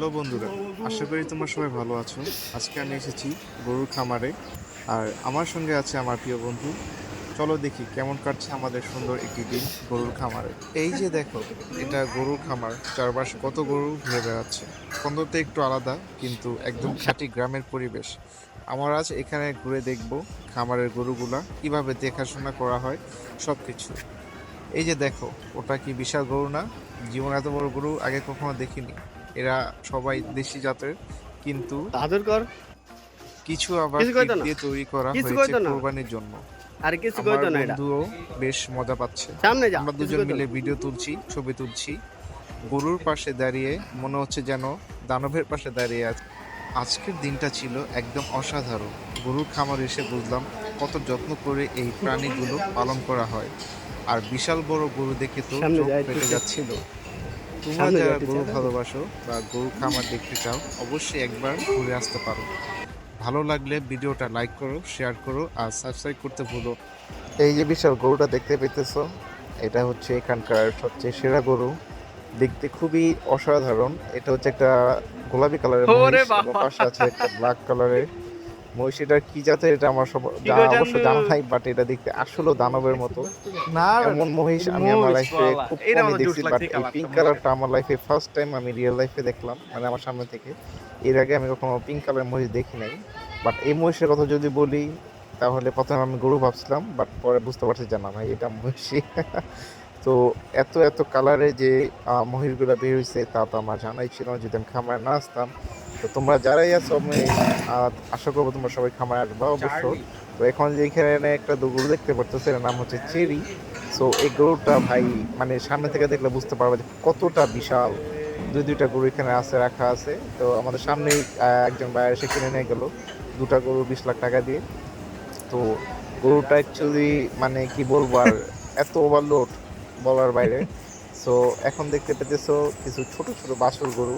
Hello বন্ধুরা, আশা করি তোমরা সবাই ভালো আছো। আজকে আমি এসেছি গরুর খামারে, আর আমার সঙ্গে আছে আমার প্রিয় বন্ধু। চলো দেখি কেমন কাটছে আমাদের সুন্দর একটি দিন গরুর খামারে। এই যে দেখো, এটা গরুর খামার, চারপাশে কত গরু ঘুরে বেড়াচ্ছে। সুন্দরতা একটু আলাদা, কিন্তু একদম খাঁটি গ্রামের পরিবেশ। আমার আজ এখানে ঘুরে দেখব খামারের গরুগুলা, কীভাবে দেখাশোনা করা হয় সব কিছু এই যে দেখো, ওটা কি বিশাল গরু না? জীবন এত বড় গরু আগে কখনো দেখিনি। এরা সবাই দেশি জাতের কিন্তু আদর কর কিছু আবার। দিয়ে তৈরি করা হয়েছে কোরবানির জন্য। আর কিছু কইতো না এটা? বেশ মজা পাচ্ছে। সামনে যা আমরা দুজন মিলে ভিডিও তুলছি ছবি তুলছি। গরুর পাশে দাঁড়িয়ে মনে হচ্ছে যেন দানবের পাশে দাঁড়িয়ে আছে। আজকের দিনটা ছিল একদম অসাধারণ। গরুর খামার এসে বুঝলাম কত যত্ন করে এই প্রাণীগুলো পালন করা হয়। আর বিশাল বড় গরু দেখে তো চোখ পেটে যাচ্ছিল। তোমরা যারা গরু ভালোবাসো বা গরু খামার দেখতে চাও অবশ্যই একবার ঘুরে আসতে পারো। ভালো লাগলে ভিডিওটা লাইক করো শেয়ার করো আর সাবস্ক্রাইব করতে ভুলো। এই যে বিশাল গরুটা দেখতে পেতেছো এটা হচ্ছে এখানকার সবচেয়ে সেরা গরু। দেখতে খুবই অসাধারণ। এটা হচ্ছে একটা গোলাপি কালারের পাশে আছে একটা ব্ল্যাক কালারের মহিষ এটা কি জাতের এটা আমার সব অবশ্য জানা নাই বাট এটা দেখতে আসলে দানবের মতো। না এমন মহিষ আমি আমার লাইফে খুব কমই দেখছি বাট এই পিঙ্ক কালারটা আমার লাইফে ফার্স্ট টাইম আমি রিয়েল লাইফে দেখলাম মানে আমার সামনে থেকে। এর আগে আমি কখনো পিঙ্ক কালার মহিষ দেখি নাই বাট এই মহিষের কথা যদি বলি তাহলে প্রথমে আমি গরু ভাবছিলাম বাট পরে বুঝতে পারছি যে না ভাই এটা মহিষই তো এত এত কালারে যে মহিষগুলো বের হয়েছে তা তো আমার জানাই ছিল যদি আমি খামারে না আসতাম তো তোমরা যারাই আছো আমি আশা করব তোমরা সবাই খামারে আসবা অবশ্য। তো এখন যে এখানে একটা গরু দেখতে পারতেছে এর নাম হচ্ছে চেরি। সো এই গরুটা ভাই মানে সামনে থেকে দেখলে বুঝতে পারবে যে কতটা বিশাল। দুই দুইটা গরু এখানে আছে রাখা আছে। তো আমাদের সামনেই একজন ভাইয়ের এসে কিনে নিয়ে গেল। দুটা গরু বিশ লাখ টাকা দিয়ে। তো গরুটা অ্যাকচুয়ালি মানে কি বলব আর এত ওভারলোড বলার বাইরে। সো এখন দেখতে পেতেছো কিছু ছোট ছোট বাছুর গরু।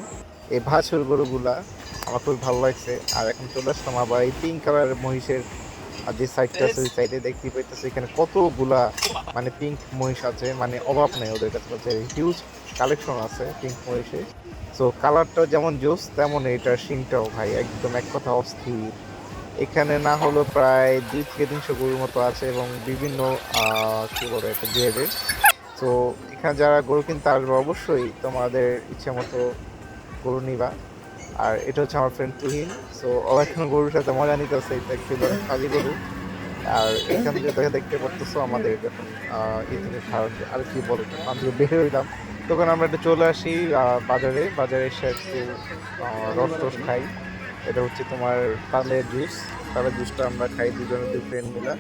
এই বাছুর গরুগুলা আমার খুব ভালো লাগছে। আর এখন চলে আসলাম আবার এই পিঙ্ক কালারের মহিষের, আর যে সাইডটা আছে, ওই সাইডে দেখতে পাইতেছো এখানে কতগুলা মানে পিঙ্ক মহিষ আছে। মানে অভাব নেই ওদের কাছে হচ্ছে হিউজ কালেকশন আছে পিঙ্ক মহিষে। সো কালারটাও যেমন জোস, তেমন এটার শিংটাও ভাই, একদম এক কথা অস্থির। এখানে না হলো প্রায় দুই থেকে তিনশো গরুর মতো আছে এবং বিভিন্ন কি বলে একটা গ্রেডের তো এখানে যারা গরু কিনতে আসবে, অবশ্যই তোমাদের ইচ্ছে মতো গরু নিবা। আর এটা হচ্ছে আমার ফ্রেন্ড তুহিন। সো ও এখন গরুর সাথে মজা নিতেছে এটা একটু খালি গরু। আর এখান থেকে দেখে দেখতে পারতেছো আমাদের ইতিনে খাওয়ার আর কি বলো ওখান থেকে বের হইলাম। তখন আমরা একটু চলে আসি বাজারে। বাজারে এসে একটু রস টস খাই। এটা হচ্ছে তোমার তালের জুস। তালের জুসটা আমরা খাই দুজনে দুই ফ্রেন্ড মিলা।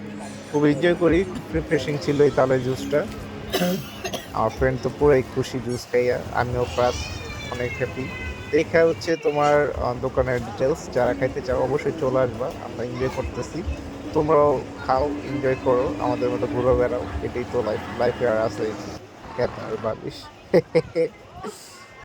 খুব এনজয় করি রিফ্রেশিং ছিল এই তালের জুসটা। আমার ফ্রেন্ড তো পুরাই খুশি জুস খাইয়া আমিও প্লাস অনেক হ্যাপি দেখা হচ্ছে তোমার দোকানের ডিটেলস যারা খাইতে চাও, অবশ্যই চলে আসবা। আমরা এনজয় করতেছি। তোমরাও খাও এনজয় করো। আমাদের মতো ঘুরে বেড়াও এটাই তো লাইফ লাইফে আর আছে। ক্যাটার বালিশ